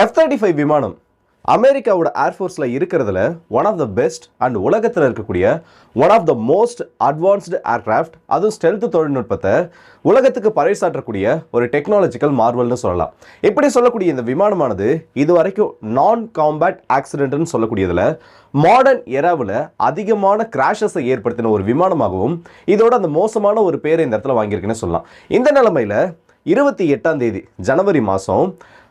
F thirty five விமானம் அமெரிக்காவோட ஏர்ஃபோர்ஸில் இருக்கிறதுல one of the best and உலகத்தில் இருக்கக்கூடிய one of the most advanced aircraft அதுவும் ஸ்டெல்த் தொழில்நுட்பத்தை உலகத்துக்கு பறைசாற்றக்கூடிய ஒரு டெக்னாலஜிக்கல் மார்வல்னு சொல்லலாம். இப்படி சொல்லக்கூடிய இந்த விமானமானது இது வரைக்கும் நான் காம்பேட் ஆக்சிடென்ட்னு சொல்லக்கூடியதில் மாடர்ன் எராவில் அதிகமான கிராஷஸை ஏற்படுத்தின ஒரு விமானமாகவும் இதோட அந்த மோசமான ஒரு பேரை இந்த இடத்துல வாங்கியிருக்குன்னு சொல்லலாம். இந்த நிலமையில் இருபத்தி எட்டாம் தேதி ஜனவரி மாதம்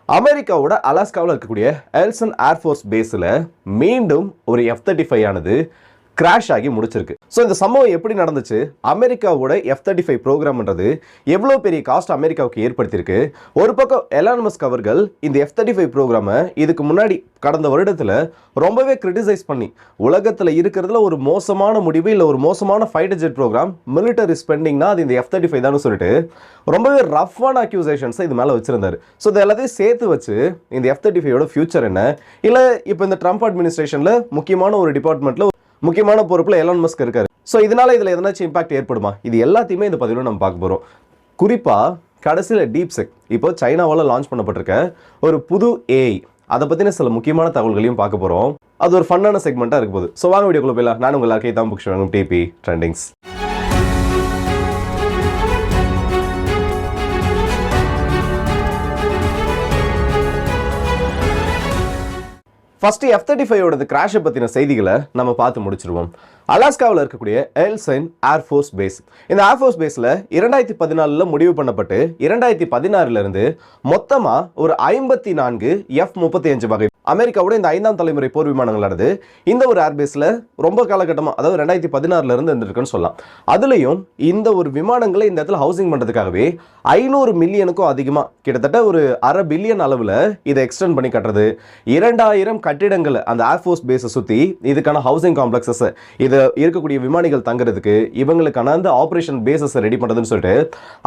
அமெரிக்காவோட அலாஸ்காவில் இருக்கக்கூடிய எல்சன் ஏர்ஃபோர்ஸ் பேஸில் மீண்டும் ஒரு எஃப் தேர்ட்டி ஃபைவ் ஆனது கிராஷ் ஆகி முடிச்சிருக்கு. ஸோ இந்த சம்பவம் எப்படி நடந்துச்சு? அமெரிக்காவோட எஃப் தேர்ட்டி ஃபைவ் ப்ரோக்ராம்ன்றது எவ்வளோ பெரிய காஸ்ட் அமெரிக்காவுக்கு ஏற்படுத்தியிருக்கு? ஒரு பக்கம் எலானமஸ்க் அவர்கள் இந்த எஃப் தேர்ட்டி ஃபைவ் ப்ரோக்ராமை இதுக்கு முன்னாடி கடந்த வருடத்தில் ரொம்பவே கிரிட்டிசைஸ் பண்ணி உலகத்தில் இருக்கிறதுல ஒரு மோசமான முடிவு இல்லை ஒரு மோசமான ஃபைட்டர் ஜெட் ப்ரோக்ராம் மிலிட்டரி ஸ்பெண்டிங்னா அது இந்த எஃப் தேர்ட்டி ஃபைவ் தான் சொல்லிட்டு ரொம்பவே ரஃப்பான அக்யூசேஷன்ஸை இது மேலே வச்சிருந்தாரு. ஸோ இது எல்லாத்தையும் சேர்த்து வச்சு இந்த எஃப் தேர்ட்டி ஃபைவோட ஃபியூச்சர் என்ன? இல்லை இப்போ இந்த ட்ரம்ப் அட்மினிஸ்ட்ரேஷனில் முக்கியமான ஒரு டிபார்ட்மெண்ட்டில் முக்கியமான பொறுப்பில் எலான் மஸ்க் இருக்காரு. ஸோ இதனால இதில் எதனாச்சும் இம்பாக்ட் ஏற்படுமா? இது எல்லாத்தையுமே இந்த பதிவில் நம்ம பார்க்க போகிறோம் குறிப்பாக கடைசியில் டீப் செக் இப்போ சைனாவால் லான்ச் பண்ணப்பட்டிருக்க ஒரு புது ஏஐ அதை பற்றின சில முக்கியமான தகவல்களையும் பார்க்க போகிறோம் அது ஒரு ஃபன்னான செக்மெண்ட்டாக இருக்க போகுது. ஸோ வாங்க வீடியோக்குள்ள போயிடலாம். நான் உங்கள் எல்லாருக்கே தான் புக்ஸ் வாங்கும் DP trendings first F thirty ஃபைவோட கிராஷை பற்றின செய்திகளை நம்ம பார்த்து முடிச்சிருவோம். அலாஸ்காவில் இருக்கக்கூடிய எல்சைன் ஏர்ஃபோர்ஸ் பேஸ் இந்த ஏர்ஃபோர்ஸ் பேஸில் இரண்டாயிரத்தி பதினாலில் முடிவு பண்ணப்பட்டு இரண்டாயிரத்தி பதினாறுலேருந்து மொத்தமாக ஒரு ஐம்பத்தி நான்கு எஃப் முப்பத்தி அஞ்சு வகை அமெரிக்காவோட இந்த ஐந்தாம் தலைமுறை போர் விமானங்களானது இந்த ஒரு ஏர்பேஸில் ரொம்ப காலகட்டமாக அதாவது ரெண்டாயிரத்தி பதினாறுல இருந்து இருந்திருக்குன்னு சொல்லலாம். அதுலேயும் இந்த ஒரு விமானங்களை இந்த இடத்துல ஹவுசிங் பண்ணுறதுக்காகவே ஐநூறு மில்லியனுக்கும் அதிகமாக கிட்டத்தட்ட ஒரு அரை பில்லியன் அளவில் இதை எக்ஸ்டெண்ட் பண்ணி கட்டுறது. இரண்டாயிரம் கட்டிடங்கள் அந்த ஏர்ஃபோர்ஸ் பேஸை சுற்றி இதுக்கான ஹவுசிங் காம்ப்ளெக்ஸஸ் இது இருக்கக்கூடிய விமானிகள் தங்குறதுக்கு இவங்களுக்கான அந்த ஆப்ரேஷன் பேஸஸை ரெடி பண்ணுறதுன்னு சொல்லிட்டு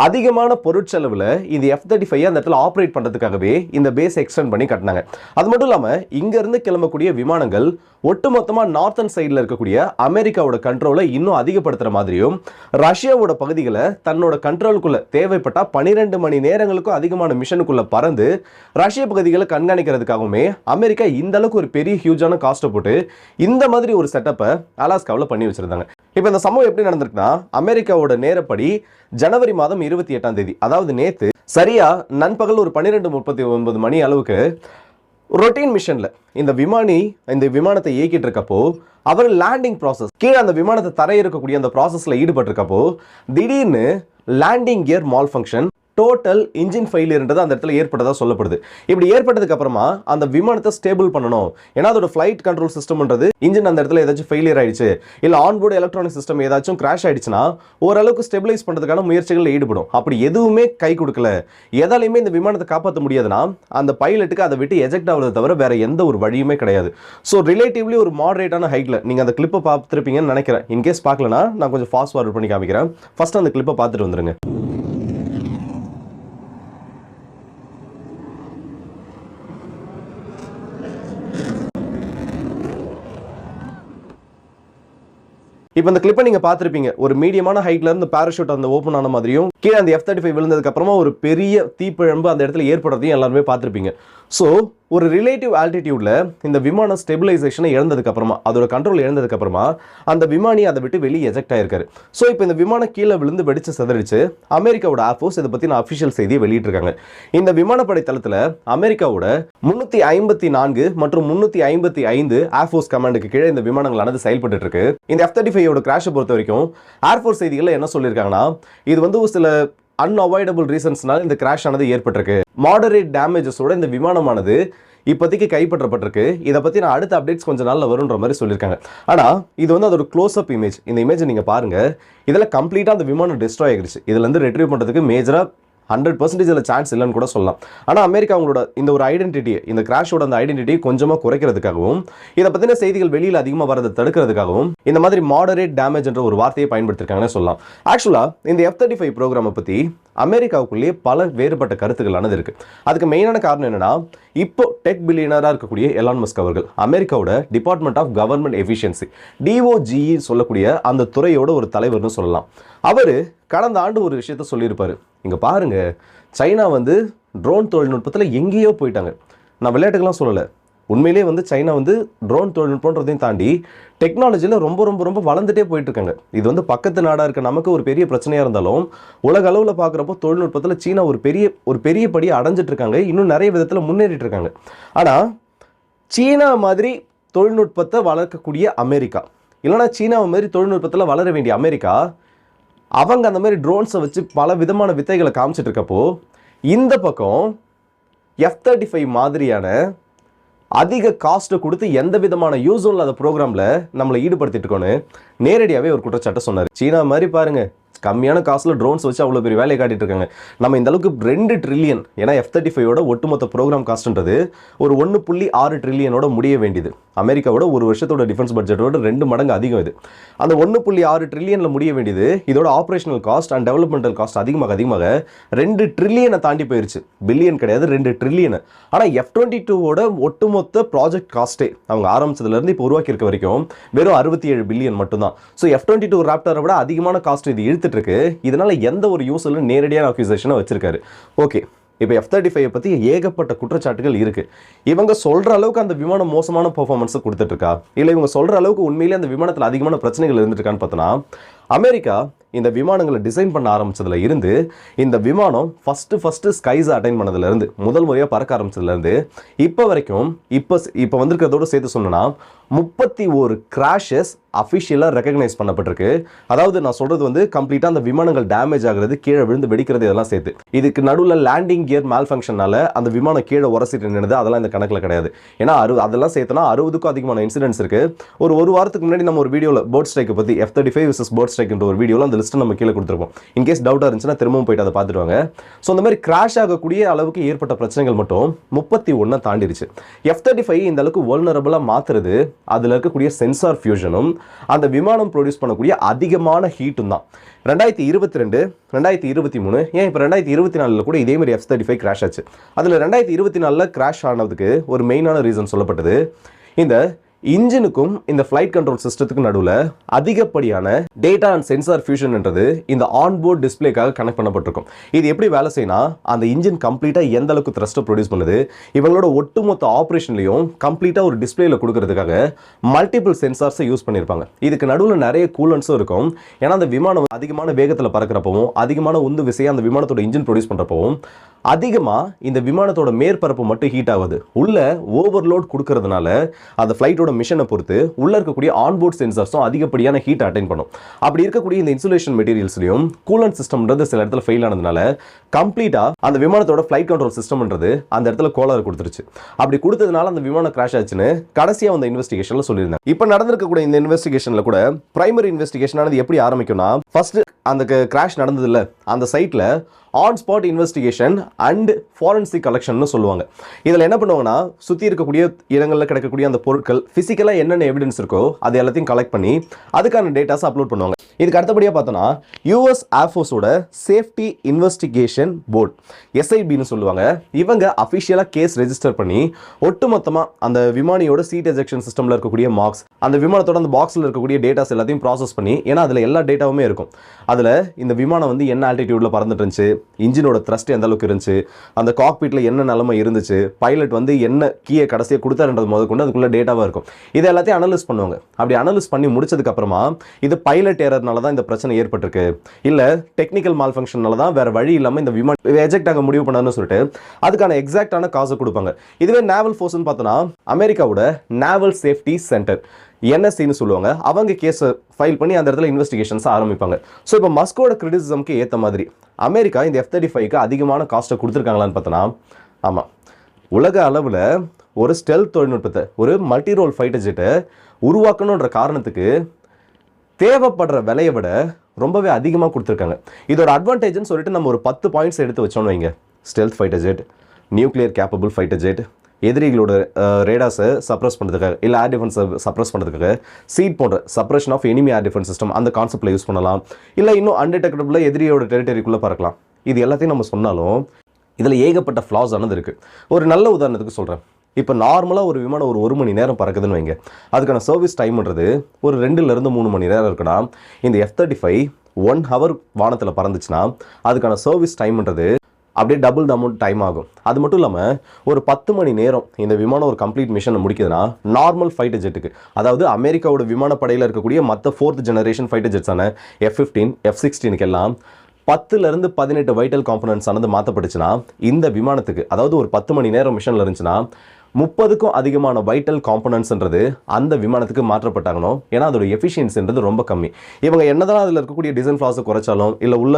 அதிகமான பொருட்செலவில் இந்த எஃப் தேர்ட்டி ஃபைவ் அந்த இடத்துல ஆப்ரேட் பண்ணுறதுக்காகவே இந்த பேஸ் எக்ஸ்டெண்ட் பண்ணி கட்டினாங்க. அது மட்டும் இல்லாமல் இங்கேருந்து கிளம்பக்கூடிய விமானங்கள் ஒட்டுமொத்தமாக நார்த்தன் சைடில் இருக்கக்கூடிய அமெரிக்காவோட கண்ட்ரோலை இன்னும் அதிகப்படுத்துகிற மாதிரியும் ரஷ்யாவோட பகுதிகளை தன்னோட கண்ட்ரோலுக்குள்ளே தேவைப்பட்டால் பன்னிரெண்டு மணி நேரங்களுக்கும் அதிகமான மிஷனுக்குள்ளே பறந்து ரஷ்ய பகுதிகளை கண்காணிக்கிறதுக்காகவுமே அமெரிக்கா இந்த அளவுக்கு ஒரு பெரிய ஹியூஜான காஸ்ட்டை போட்டு இந்த மாதிரி ஒரு செட்டப்பை அலாஸ்காவில் பண்ணி வச்சுருந்தாங்க. இப்போ இந்த சம்பவம் எப்படி நடந்திருக்குன்னா அமெரிக்காவோட நேரப்படி ஜனவரி மாதம் இருபத்தி எட்டாம் தேதி அதாவது நேற்று சரியா நண்பகல் ஒரு பன்னிரெண்டு முப்பத்தி ஒன்பது மணி அளவுக்கு ரொட்டீன் மிஷனில் இந்த விமானி இந்த விமானத்தை இயக்கிட்டு இருக்கப்போ அவர் லேண்டிங் ப்ராசஸ் கீழே அந்த விமானத்தை தரையிறக்கக்கூடிய அந்த ப்ராசஸில் ஈடுபட்டிருக்கப்போ திடீர்னு landing gear malfunction total engine ஃபெயிலியர்ன்றது அந்த இடத்துல ஏற்பட்டதாக சொல்லப்படுது. இப்படி ஏற்பட்டதுக்கு அப்புறமா அந்த விமானத்தை ஸ்டேபிள் பண்ணணும். ஏன்னா அதோட ஃப்ளைட் கண்ட்ரோல் சிஸ்டம்ன்றது இன்ஜின் அந்த இடத்துல ஏதாச்சும் ஃபெயிலியர் ஆயிடுச்சு. இல்லை ஆன்போர்டு எலக்ட்ரானிக் சிஸ்டம் ஏதாச்சும் கிராஷ் ஆயிடுச்சுன்னா ஓரளவுக்கு ஸ்டெபிலைஸ் பண்ணுறதுக்கான முயற்சிகளில் ஈடுபடும். அப்படி எதுவுமே கை கொடுக்கல. எதாலையுமே இந்த விமானத்தை காப்பாற்ற முடியாதுன்னா அந்த பைலட்டுக்கு அதை விட்டு எஜெக்ட் ஆகுறத தவிர வேற எந்த ஒரு வழியுமே கிடையாது. ஸோ ரிலேட்டிவ்லி ஒரு மாடரேட்டான ஹைட்டில் நீங்கள் அந்த கிளிப்பை பார்த்துருப்பீங்கன்னு நினைக்கிறேன். இன்கேஸ் பார்க்கலனா நான் கொஞ்சம் ஃபாஸ்ட் ஃபார்வர்ட் பண்ணி காமிக்கிறேன். ஃபர்ஸ்ட் அந்த கிளிப்பை பார்த்துட்டு வந்துருங்க. இப்போ இந்த கிளிப்பை நீங்க பார்த்துருப்பீங்க. ஒரு மீடியமான ஹைட்லேருந்து பேராஷூட் அந்த ஓப்பன் ஆன மாதிரியும் கீழே அந்த எஃப் தேர்ட்டி ஃபைவ் விழுந்ததுக்கப்புறமா ஒரு பெரிய தீப்பிழம்பு அந்த இடத்துல ஏற்படுறதையும் எல்லாருமே பார்த்துருப்பீங்க. ஸோ ஒரு ரிலேட்டிவ் ஆல்டிடியூடில் இந்த விமானம் ஸ்டெபிலைசேஷனை இழந்ததுக்கப்புறமா அதோட கண்ட்ரோல் இழந்ததுக்கப்புறமா அந்த விமானி அதை விட்டு வெளியே எஜெக்ட் ஆயிருக்காரு. ஸோ இப்போ இந்த விமானம் கீழே விழுந்து வெடிச்சு சிதறிச்சு அமெரிக்காவோட ஆஃபோர்ஸ் இதை பற்றின அஃபிஷியல் செய்தியை வெளியிட்டிருக்காங்க. இந்த விமானப்படை தளத்தில் அமெரிக்காவோட முந்நூற்றி ஐம்பத்தி நான்கு மற்றும் முந்நூற்றி ஐம்பத்தி ஐந்து ஏர்ஃபோர்ஸ் கமாண்டுக்கு கீழே இந்த விமானங்களானது செயல்பட்டு இருக்கு. இந்த எஃப் தேர்ட்டி ஃபைவோட கிராஷை பொறுத்த வரைக்கும் ஏர்ஃபோர்ஸ் செய்திகளில் என்ன சொல்லியிருக்காங்கன்னா இது வந்து ஒரு சில அன்அவாய்டபுள் ரீசன்ஸ்னால இந்த கிராஷ் ஆனது ஏற்பட்டிருக்கு. மாடரேட் டேமேஜஸோட இந்த விமானமானது இப்போதைக்கு கைப்பற்றப்பட்டிருக்கு. இதை பற்றி நான் அடுத்த அப்டேட்ஸ் கொஞ்ச நாளில் வருன்ற மாதிரி சொல்லியிருக்காங்க. ஆனால் இது வந்து அதோட க்ளோஸ்அப் இமேஜ் இந்த இமேஜை நீங்கள் பாருங்கள் இதில் கம்ப்ளீட்டாக அந்த விமானம் டிஸ்ட்ராய் ஆகிடுச்சு. இதுலேருந்து ரெட்ரீவ் பண்ணுறதுக்கு மேஜராக ஹண்ட்ரட் பர்சன்டேஜ் சான்ஸ் இல்லைன்னு கூட சொல்லலாம். ஆனால் அமெரிக்கா அவங்களோட இந்த ஒரு ஐடென்டிட்டியை இந்த கிராஷோட அந்த ஐடென்டிட்டியை கொஞ்சமாக குறைக்கிறதுக்காகவும் இதை பற்றின செய்திகள் வெளியில் அதிகமாக வரதை தடுக்கிறதுக்காகவும் இந்த மாதிரி மாடரேட் டேமேஜ் என்ற ஒரு வார்த்தையை பயன்படுத்திருக்காங்கன்னு சொல்லலாம். ஆக்சுவலாக இந்த எஃப் தேர்ட்டி ஃபைவ் ப்ரோக்ராமை பற்றி அமெரிக்காவுக்குள்ளேயே பல வேறுபட்ட கருத்துக்களானது இருக்குது அதுக்கு மெயினான காரணம் என்னென்னா இப்போ டெக் பில்லியனராக இருக்கக்கூடிய எலான் மஸ்க் அவர்கள் அமெரிக்காவோட Department of Government Efficiency DOGE சொல்லக்கூடிய அந்த துறையோட ஒரு தலைவர்னு சொல்லலாம். அவர் கடந்த ஆண்டு ஒரு விஷயத்த சொல்லியிருப்பார். இங்கே பாருங்கள் சைனா வந்து ட்ரோன் தொழில்நுட்பத்தில் எங்கேயோ போயிட்டாங்க. நான் விளையாட்டுக்கெல்லாம் சொல்லலை. உண்மையிலே வந்து சைனா வந்து ட்ரோன் தொழில்நுட்பன்றதையும் தாண்டி டெக்னாலஜியில் ரொம்ப ரொம்ப ரொம்ப வளர்ந்துட்டே போயிட்டுருக்காங்க. இது வந்து பக்கத்து நாடாக இருக்க நமக்கு ஒரு பெரிய பிரச்சனையாக இருந்தாலும் உலக அளவில் பார்க்குறப்போ தொழில்நுட்பத்தில் சீனா ஒரு பெரிய ஒரு பெரிய படியை அடைஞ்சிட்ருக்காங்க இன்னும் நிறைய விதத்தில் முன்னேறிட்டு இருக்காங்க ஆனால் சீனா மாதிரி தொழில்நுட்பத்தை வளர்க்கக்கூடிய அமெரிக்கா இல்லைனா சீனா மாதிரி தொழில்நுட்பத்தில் வளர வேண்டிய அமெரிக்கா அவங்க அந்த மாதிரி ட்ரோன்ஸை வச்சு பல விதமான வித்தைகளை காமிச்சிட்டு இருக்கப்போ இந்த பக்கம் எஃப் தேர்ட்டி ஃபைவ் மாதிரியான அதிக காஸ்ட்டை கொடுத்து எந்த விதமான யூஸும் இல்லாத ப்ரோக்ராமில் நம்மளை ஈடுபடுத்திட்டு இருக்கோன்னு நேரடியாகவே ஒரு குற்றச்சாட்டை சொன்னார். சீனா மாதிரி பாருங்கள் கம்மியான காசில் ட்ரோன்ஸ் வச்சு அவ்வளோ பெரிய வேலையை காட்டிட்டு இருக்காங்க. நம்ம இந்த அளவுக்கு ரெண்டு ட்ரில்லியன் ஏன்னா எஃப் தேர்ட்டி ஃபைவோட ஒட்டுமொத்த ப்ரோக்ராம் காஸ்ட்ன்றது ஒரு ஒன்று புள்ளி ஆறு ட்ரில்லியனோட முடிய வேண்டியது. அமெரிக்காவோட ஒரு வருஷத்தோட டிஃபென்ஸ் பட்ஜெட்டோட ரெண்டு மடங்கு அதிகம் இது. அந்த ஒன்று புள்ளி ஆறு ட்ரில்லியனில் முடிய வேண்டியது இதோட operational cost and developmental cost அதிகமாக அதிகமாக ரெண்டு ட்ரில்லியனை தாண்டி போயிருச்சு. பில்லியன் கிடையாது ரெண்டு ட்ரில்லியன் ஆனால் எஃப் டுவெண்ட்டி டூவோட ஒட்டுமொத்த ப்ராஜெக்ட் காஸ்ட்டே அவங்க ஆரம்பிச்சதுலேருந்து இப்போ உருவாக்கி இருக்க வரைக்கும் வெறும் அறுபத்தி ஏழு பில்லியன் மட்டும்தான். ஸோ எஃப் டுவெண்ட்டி டூ ராப்டரை விட அதிகமான காஸ்ட் இது இழுத்துட்டு இருக்கு. இதனால எந்த ஒரு யூஸ் இல்லை நேரடியான அக்யூசேஷனை வச்சிருக்காரு. ஓகே இப்போ எஃப் தேர்ட்டி ஃபைவ் பற்றி ஏகப்பட்ட குற்றச்சாட்டுகள் இருக்கு. இவங்க சொல்ற அளவுக்கு அந்த விமானம் மோசமான பர்ஃபார்மன்ஸை கொடுத்துட்டு இருக்கா? இல்லை இவங்க சொல்ற அளவுக்கு உண்மையிலேயே அந்த விமானத்தில் அதிகமான பிரச்சனைகள் இருந்துருக்கான்னு பார்த்தோன்னா அமெரிக்கா இந்த விமானங்களை டிசைன் பண்ண ஆரம்பிச்சதுல இருந்து இந்த விமானம் ஃபஸ்ட்டு ஃபஸ்ட்டு ஸ்கைஸை அட்டைன் பண்ணதுலேருந்து முதல் முறையாக பறக்க ஆரம்பிச்சதுலேருந்து இப்போ வரைக்கும் இப்போ இப்போ வந்திருக்கிறதோட சேர்த்து சொன்னோன்னா முப்பத்தி ஒரு கிராஷஸ் அஃபிஷியலாக ரெக்கக்னைஸ் பண்ணப்பட்டிருக்கு. அதாவது நான் சொல்கிறது வந்து கம்ப்ளீட்டாக அந்த விமானங்கள் டேமேஜ் ஆகிறது கீழே விழுந்து வெடிக்கிறது இதெல்லாம் சேர்த்து. இதுக்கு நடுவில் லேண்டிங் கியர் மேல் ஃபங்க்ஷனால அந்த விமானம் கீழே உரசிட்டு நின்றுது அதெல்லாம் இந்த கணக்கில் கிடையாது. ஏன்னா அறு அதெல்லாம் சேர்த்தனா அறுபதுக்கும் அதிகமான இன்சிடென்ட்ஸ் இருக்குது ஒரு ஒரு வாரத்துக்கு முன்னாடி நம்ம ஒரு வீடியோவில் போர்ட் ஸ்ட்ரைக்கை பற்றி F thirty five versus bird ஸ்ட்ரைக்ன்ற ஒரு வீடியோவில் அந்த லிஸ்ட்டை நம்ம கீழே கொடுத்துருப்போம். இன்கேஸ் டவுட்டாக இருந்துச்சுன்னா திரும்பவும் போயிட்டு அதை பார்த்துருவாங்க ஸோ அந்த மாதிரி கிராஷ் ஆகக்கூடிய அளவுக்கு ஏற்பட்ட பிரச்சனைகள் மட்டும் முப்பத்தி ஒன்றை தாண்டிடுச்சு எஃப் தேர்ட்டி ஃபைவ் இந்த அளவுக்கு வல்னரபுளாக மாற்றுறது அதில் இருக்கக்கூடிய சென்சார் ஃபியூஷனும் அந்த விமானம் ப்ரொடியூஸ் பண்ணக்கூடிய அதிகமான ஹீட்டும் தான். ரெண்டாயிரத்தி இருபத்தி ரெண்டு ரெண்டாயிரத்தி இருபத்தி மூணு ஏன் இப்போ ரெண்டாயிரத்தி இருபத்தி நாலில் கூட இதே மாதிரி எஃப் தேர்ட்டி ஃபைவ் கிராஷ் ஆச்சு. அதில் ரெண்டாயிரத்தி இருபத்தி நாலில் கிராஷ் ஆனதுக்கு ஒரு மெயினான ரீசன் சொல்லப்பட்டது. இந்த இன்ஜினுக்கும் இந்த ஃப்ளைட் கண்ட்ரோல் சிஸ்டத்துக்கும் நடுவில் அதிகப்படியான டேட்டா அண்ட் சென்சார் ஃபியூஷன்ன்றது இந்த ஆன்போர்ட் டிஸ்பிளேக்காக கனெக்ட் பண்ணப்பட்டிருக்கும். இது எப்படி வேலை செய்யணும் அந்த இன்ஜின் கம்ப்ளீட்டாக எந்த அளவுக்கு த்ரஸ்ட்டை ப்ரொடியூஸ் பண்ணுது இவங்களோட ஒட்டுமொத்த ஆப்ரேஷன்லையும் கம்ப்ளீட்டாக ஒரு டிஸ்பிளேல கொடுக்கறதுக்காக மல்டிபிள் சென்சார்ஸை யூஸ் பண்ணியிருப்பாங்க இதுக்கு நடுவில் நிறைய கூலன்ஸும் இருக்கும். ஏன்னா அந்த விமானம் அதிகமான வேகத்தில் பறக்கிறப்பவும் அதிகமான உந்து விசையை அந்த விமானத்தோட இன்ஜின் ப்ரொடியூஸ் பண்ணுறப்பவும் அதிகமாக இந்த விமானத்தோட மேற்பரப்பு மட்டும் ஹீட் ஆகுது. உள்ள ஓவர்லோட் கொடுக்கறதுனால அந்த ஃப்ளைட்டோட மிஷனை பொறுத்து உள்ளே இருக்கக்கூடிய ஆன்போர்ட் சென்சார்ஸும் அதிகப்படியான ஹீட் அட்டைன் பண்ணும். அப்படி இருக்கக்கூடிய இந்த இன்சுலேஷன் மெட்டீரியல்ஸ்லையும் கூலன் சிஸ்டம்ன்றது சில இடத்துல ஃபெயில் ஆனதுனால கம்ப்ளீட்டாக அந்த விமானத்தோட ஃப்ளைட் கண்ட்ரோல் சிஸ்டம்ன்றது அந்த இடத்துல கோளாறு கொடுத்துருச்சு. அப்படி கொடுத்ததுனால அந்த விமானம் கிராஷ் ஆச்சுன்னு கடைசியாக அந்த இன்வெஸ்டிகேஷனில் சொல்லியிருந்தாங்க. இப்போ நடந்திருக்கக்கூடிய இந்த இன்வெஸ்டிகேஷனில் கூட பிரைமரி இன்வெஸ்டிகேஷனானது எப்படி ஆரம்பிக்கும்னா ஃபர்ஸ்ட் அந்த கிராஷ் நடந்ததில்ல. அந்த சைட்டில் on spot investigation and forensic collection சொல்லுவாங்க. இதில் என்ன பண்ணுவாங்கன்னா சுற்றி இருக்கக்கூடிய இடங்களில் கிடைக்கக்கூடிய அந்த பொருட்கள் ஃபிசிக்கலாக என்னென்ன எவிடன்ஸ் இருக்கோ அது எல்லாத்தையும் கலெக்ட் பண்ணி அதுக்கான டேட்டாஸ் அப்லோட் பண்ணுவாங்க. இதுக்கு அடுத்தபடியாக பார்த்தோன்னா யூஎஸ் ஏர்ஃபோர்ஸோட சேஃப்டி இன்வெஸ்டிகேஷன் போர்ட் எஸ்ஐபின்னு சொல்லுவாங்க. இவங்க அஃபிஷியலாக கேஸ் ரெஜிஸ்டர் பண்ணி ஒட்டுமொத்தமாக அந்த விமானியோட சீட் எஜெக்ஷன் சிஸ்டமில் இருக்கக்கூடிய மார்க்ஸ் அந்த விமானத்தோட அந்த பாக்ஸில் இருக்கக்கூடிய டேட்டாஸ் எல்லாத்தையும் ப்ராசஸ் பண்ணி ஏன்னா அதில் எல்லா டேட்டாவுமே இருக்கும். அதில் இந்த விமானம் வந்து என்ன ஆல்டிடியூடில் பறந்துட்டு இருந்துச்சு இன்ஜினோட த்ரஸ்ட் எந்த அளவுக்கு இருந்துச்சு அந்த காக்பீட்டில் என்ன நிலமை இருந்துச்சு பைலட் வந்து என்ன கீயை கடைசியாக கொடுத்தாருன்றது முதல் கொண்டு அதுக்குள்ள டேட்டாவாக இருக்கும். இது எல்லாத்தையும் அனலைஸ் பண்ணுவாங்க. அப்படி அனலைஸ் பண்ணி முடிச்சதுக்கப்புறமா இது பைலட் ஏறதுனால தான் இந்த பிரச்சனை ஏற்பட்டிருக்கு. இல்லை டெக்னிக்கல் மால் ஃபங்க்ஷனால தான் வேற வழி இல்லாமல் இந்த விமான எஜெக்ட் ஆக முடிவு பண்ணணும்னு சொல்லிட்டு அதுக்கான எக்ஸாக்டான காசை கொடுப்பாங்க. இதுவே நேவல் ஃபோர்ஸ்னு பார்த்தோன்னா அமெரிக்காவோட நேவல் சேஃப்டி சென்டர் என்எஸ்சின்னு சொல்லுவாங்க. அவங்க கேஸை ஃபைல் பண்ணி அந்த இடத்துல இன்வெஸ்டிகேஷன்ஸ் ஆரம்பிப்பாங்க. ஸோ இப்போ மஸ்கோட கிரிட்டிசிசம்க்கு ஏற்ற மாதிரி அமெரிக்கா இந்த எஃப் தேர்ட்டி ஃபைவ்க்கு அதிகமான காஸ்ட்டை கொடுத்துருக்காங்களான்னு பார்த்தோன்னா ஆமாம் உலக அளவில் ஒரு ஸ்டெல் தொழில்நுட்பத்தை ஒரு மல்டி ரோல் ஃபைட்டர் ஜெட்டை உருவாக்கணுன்ற காரணத்துக்கு தேவைப்படுற விலையை விட ரொம்பவே அதிகமாக கொடுத்துருக்காங்க. இதோட அட்வான்டேஜ்னு சொல்லிட்டு நம்ம ஒரு பத்து பாயிண்ட்ஸ் எடுத்து வச்சோம்னு வைங்க. Stealth fighter jet nuclear capable fighter jet எதிரிகளோட ரேடாஸை சப்ரஸ் பண்ணுறதுக்காக இல்லை ஏர் டிஃபென்ஸை சப்ரஸ் பண்ணுறதுக்காக சீட் போன்ற suppression of enemy air defence system அந்த கான்செப்டில் யூஸ் பண்ணலாம். இல்லை இன்னும் அன்டிடெக்டபிள் எதிரியோட டெரிட்டரிக்குள்ளே பறக்கலாம். இது எல்லாத்தையும் நம்ம சொன்னாலும் இதில் ஏகப்பட்ட ஃப்ளாஸ் ஆனது இருக்குது ஒரு நல்ல உதாரணத்துக்கு சொல்கிறேன் இப்போ நார்மலாக ஒரு விமானம் ஒரு ஒரு மணி நேரம் பறக்குதுன்னு வைங்க. அதுக்கான சர்வீஸ் டைம்ன்றது ஒரு ரெண்டுலேருந்து மூணு மணி நேரம் இருக்குன்னா இந்த F thirty five one hour வானத்தில் பறந்துச்சுன்னா அதுக்கான சர்வீஸ் டைம்ன்றது அப்படியே டபுள் த அமௌண்ட் டைம் ஆகும். அது மட்டும் இல்லாமல் ஒரு பத்து மணி நேரம் இந்த விமானம் ஒரு கம்ப்ளீட் மிஷனை முடிக்குதுன்னா நார்மல் ஃபைட்டர் ஜெட்டுக்கு அதாவது அமெரிக்காவோட விமானப்படையில் இருக்கக்கூடிய மற்ற ஃபோர்த் ஜெனரேஷன் ஃபைட்டர் ஜெட்ஸான எஃப் ஃபிஃப்டீன் எஃப் சிக்ஸ்டீனுக்கு எல்லாம் பத்துலேருந்து பதினெட்டு வைட்டல் காம்பனன்ஸ் ஆனது மாற்றப்பட்டுச்சுன்னா இந்த விமானத்துக்கு அதாவது ஒரு பத்து மணி நேரம் மிஷனில் இருந்துச்சுன்னா முப்பதுக்கும் அதிகமான வைட்டல் காம்பனன்ட்ஸ்ன்றது அந்த விமானத்துக்கு மாற்றப்பட்டாகணும் ஏன்னா அதோட எஃபிஷியன்சின்றது ரொம்ப கம்மி. இவங்க என்னதான் அதில் இருக்கக்கூடிய டிசைன் ஃப்ளாஸை குறைச்சாலும் இல்லை உள்ள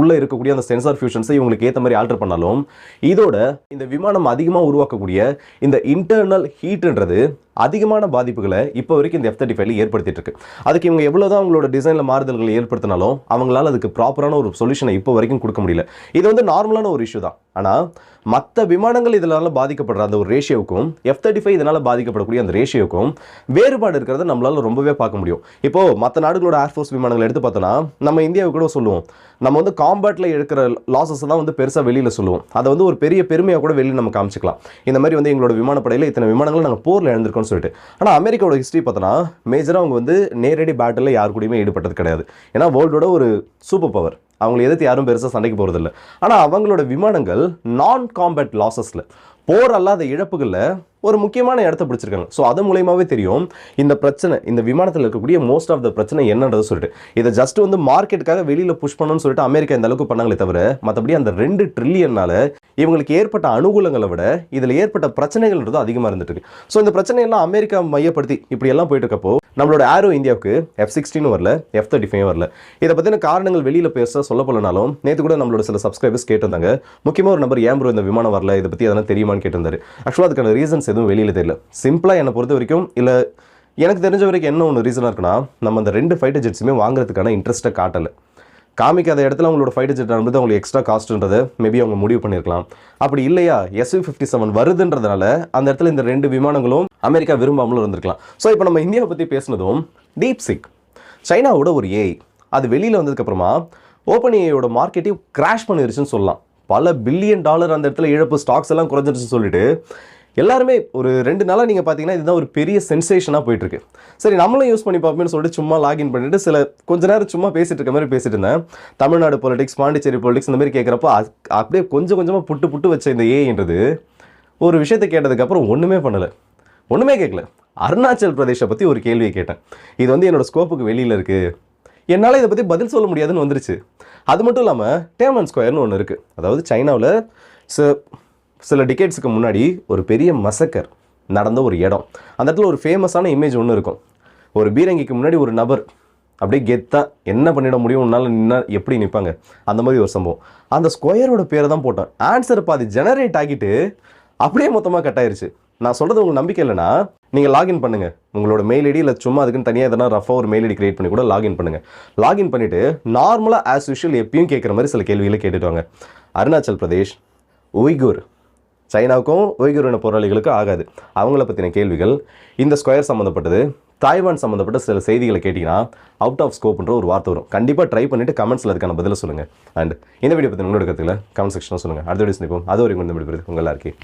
உள்ளே இருக்கக்கூடிய அந்த சென்சார் ஃபியூஷன்ஸை இவங்களுக்கு ஏற்ற மாதிரி ஆல்டர் பண்ணாலும் இதோட இந்த விமானம் அதிகமாக உருவாக்கக்கூடிய இந்த இன்டர்னல் ஹீட்ன்றது அதிகமான பாதிப்புகளை இப்போ வரைக்கும் இந்த எஃப் தேர்ட்டி ஃபைவ்ல ஏற்படுத்திட்டு இருக்கு. அதுக்கு இவங்க எவ்வளோதான் அவங்களோட டிசைனில் மாறுதல்கள் ஏற்படுத்தினாலும் அவங்களால அதுக்கு ப்ராப்பரான ஒரு சொல்யூஷனை இப்போ வரைக்கும் கொடுக்க முடியல. இது வந்து நார்மலான ஒரு இஷ்யூ தான். ஆனால் மற்ற விமானங்கள் இதனால பாதிக்கப்படுற அந்த ஒரு ரேஷியோவுக்கும் எஃப் தேர்ட்டி ஃபைவ் இதனால் பாதிக்கப்படக்கூடிய அந்த ரேஷியோக்கும் வேறுபாடு இருக்கிறத நம்மளால் ரொம்பவே பார்க்க முடியும். இப்போது மற்ற நாடுகளோட ஏர்ஃபோர்ஸ் விமானங்கள் எடுத்து பார்த்தோன்னா நம்ம இந்தியாவை கூட சொல்லுவோம். நம்ம வந்து காம்பேட்டில் எடுக்கிற லாசஸ் தான் வந்து பெருசாக வெளியில் சொல்லுவோம். அதை வந்து ஒரு பெரிய பெருமையாக கூட வெளியில் நம்ம காமிச்சிக்கலாம். இந்த மாதிரி வந்து எங்களோட விமானப்படையில் இத்தனை விமானங்களை நாங்கள் போரில் எழுந்திருக்கோம்னு சொல்லிட்டு. ஆனால் அமெரிக்காவோட ஹிஸ்ட்ரி பார்த்தோன்னா மேஜராக அவங்க வந்து நேரடி பேட்டில் யார் கூடயுமே ஈடுபட்டது கிடையாது. ஏன்னா வேர்ல்டோட ஒரு சூப்பர் பவர் அவங்களை எதிர்த்து யாரும் பெருசாக சண்டைக்கு போகிறதில்ல ஆனால் அவங்களோட விமானங்கள் நான் காம்பேட் லாசஸில் போர் அல்லாத இழப்புகளில் ஒரு முக்கியமான இடத்த பிடிச்சிருக்காங்க. ஸோ அது மூலயமாவே தெரியும் இந்த பிரச்சனை இந்த விமானத்தில் இருக்கக்கூடிய மோஸ்ட் ஆஃப் த பிரச்சனை என்னன்றது சொல்லிட்டு. இதை ஜஸ்ட் வந்து மார்க்கெட்டுக்காக வெளியில் புஷ் பண்ணணும்னு சொல்லிட்டு அமெரிக்கா இந்த அளவுக்கு பண்ணாங்களே தவிர மற்றபடி அந்த ரெண்டு ட்ரில்லியனால இவங்களுக்கு ஏற்பட்ட அனுகூலங்களை விட இதில் ஏற்பட்ட பிரச்சனைகள்ன்றது அதிகமாக இருந்துட்டு இருக்கு. ஸோ இந்த பிரச்சனையெல்லாம் அமெரிக்கா மையப்படுத்தி இப்படி எல்லாம் போயிட்டு இருக்கப்போ நம்மளோட ஆரோ இந்தியாவுக்கு எஃப் சிக்ஸ்டீன் வரல எஃப் தேர்ட்டி ஃபைவ் வரல. இதை பற்றின காரணங்கள் வெளியில் பேச சொல்ல போலனாலும் நேற்று கூட நம்மளோட சில சப்ஸ்கிரைபர்ஸ் கேட்டிருந்தாங்க. முக்கியமாக ஒரு நம்பர் ஏன் ப்ரோ இந்த விமானம் வரல? இதை பற்றி அதெல்லாம் தெரியுமான்னு கேட்டிருந்தாரு. ஆக்சுவலாக அதுக்கான ரீசன்ஸ் எதுவும் வெளியில் தெரியல. சிம்பிளாக என்னை பொறுத்த வரைக்கும் இல்லை எனக்கு தெரிஞ்ச வரைக்கும் என்ன ஒன்று ரீசனாக இருக்குன்னா நம்ம அந்த ரெண்டு ஃபைட்டர் ஜெட்ஸுமே வாங்குறதுக்கான இன்ட்ரெஸ்ட்டை காட்டலை. காமிக்காத இடத்துல அவங்களோட ஃபைட்டர் ஜெட் அனுப்புறது அவங்களுக்கு எக்ஸ்ட்ரா காஸ்ட்ன்றதை மேபி அவங்க முடிவு பண்ணியிருக்கலாம் அப்படி இல்லையா எஸ்யூ ஃபிஃப்டி செவன் வருதுன்றதுனால அந்த இடத்துல இந்த ரெண்டு விமானங்களும் அமெரிக்கா விரும்பாமலும் இருந்திருக்கலாம். ஸோ இப்போ நம்ம இந்தியாவை பற்றி பேசுனதும் டீப் சிக் சைனாவோட ஒரு ஏஐ அது வெளியில் வந்ததுக்கப்புறமா ஓப்பனியோட மார்க்கெட்டையும் கிராஷ் பண்ணிருச்சுன்னு சொல்லலாம். பல பில்லியன் டாலர் அந்த இடத்துல இழப்பு ஸ்டாக்ஸ் எல்லாம் குறைஞ்சிருச்சுன்னு சொல்லிட்டு எல்லாருமே ஒரு ரெண்டு நாளாக நீங்கள் பார்த்தீங்கன்னா இதுதான் ஒரு பெரிய சென்சேஷனாக போயிட்டு இருக்கு சரி நம்மளும் யூஸ் பண்ணி பார்ப்போம்னு சொல்லிட்டு சும்மா லாகின் பண்ணிட்டு சில கொஞ்ச நேரம் சும்மா பேசிட்டு இருக்க மாதிரி பேசிட்டு இருந்தேன். தமிழ்நாடு பாலிடிக்ஸ் பாண்டிச்சேரி பொலிட்டிக்ஸ் இந்த மாதிரி கேட்குறப்போ அப்படியே கொஞ்சம் கொஞ்சமாக புட்டு புட்டு வச்ச இந்த ஏன்றது ஒரு விஷயத்தை கேட்டதுக்கப்புறம் ஒன்றுமே பண்ணலை. ஒன்றுமே கேட்கல. அருணாச்சல் பிரதேஷை பற்றி ஒரு கேள்வியை கேட்டேன். இது வந்து என்னோடய ஸ்கோப்புக்கு வெளியில் இருக்குது என்னால் இதை பற்றி பதில் சொல்ல முடியாதுன்னு வந்துருச்சு. அது மட்டும் இல்லாமல் டேமன் ஸ்கொயர்னு ஒன்று இருக்குது அதாவது சைனாவில் ச சில டிகேட்ஸுக்கு முன்னாடி ஒரு பெரிய மசக்கர் நடந்த ஒரு இடம். அந்த இடத்துல ஒரு ஃபேமஸான இமேஜ் ஒன்று இருக்கும். ஒரு பீரங்கிக்கு முன்னாடி ஒரு நபர் அப்படியே கெத்தாக என்ன பண்ணிட முடியும்? உன்னால் நின்னா எப்படி நிற்பாங்க அந்த மாதிரி ஒரு சம்பவம். அந்த ஸ்கொயரோட பேரை தான் போட்டேன். ஆன்சர் பாதி ஜெனரேட் ஆகிட்டு அப்படியே மொத்தமாக கட் ஆயிடுச்சு நான் சொல்கிறது உங்களுக்கு நம்பிக்கை இல்லைன்னா நீங்கள் லாகின் பண்ணுங்கள் உங்களோட மெயில் ஐடி இல்லை சும்மா அதுக்குன்னு தனியாக எதனா ரஃபாக ஒரு மெயில் ஐடி கிரியேட் பண்ணி கூட லாகின் பண்ணுங்கள் லாகின் பண்ணிவிட்டு நார்மலாக ஆஸ் யூஷுவல் எப்பயும் கேட்குற மாதிரி சில கேள்விகளை கேட்டுட்டு வாங்க. அருணாச்சல் பிரதேஷ் உய்கூர். சைனாவுக்கும் உய்கூரின போராளிகளுக்கும் ஆகாது. அவங்கள பற்றின கேள்விகள் இந்த ஸ்கொயர் சம்மந்தப்பட்டது தாய்வான் சம்மந்தப்பட்ட சில செய்திகளை கேட்டிங்கன்னா அவுட் ஆஃப் ஸ்கோப்ன்ற ஒரு வார்த்தை வரும். கண்டிப்பாக ட்ரை பண்ணிவிட்டு கமெண்ட்ஸில் அதுக்கான பதில் சொல்லுங்கள் அண்ட் இந்த வீடியோ பற்றி உங்களோட கருத்துக்களை கமெண்ட் செக்ஷனில் சொல்லுங்கள் அடுத்த வீடியோ சந்திப்போம். அது வரைக்கும் இந்த வீடியோ உங்கள் எல்லாருக்கே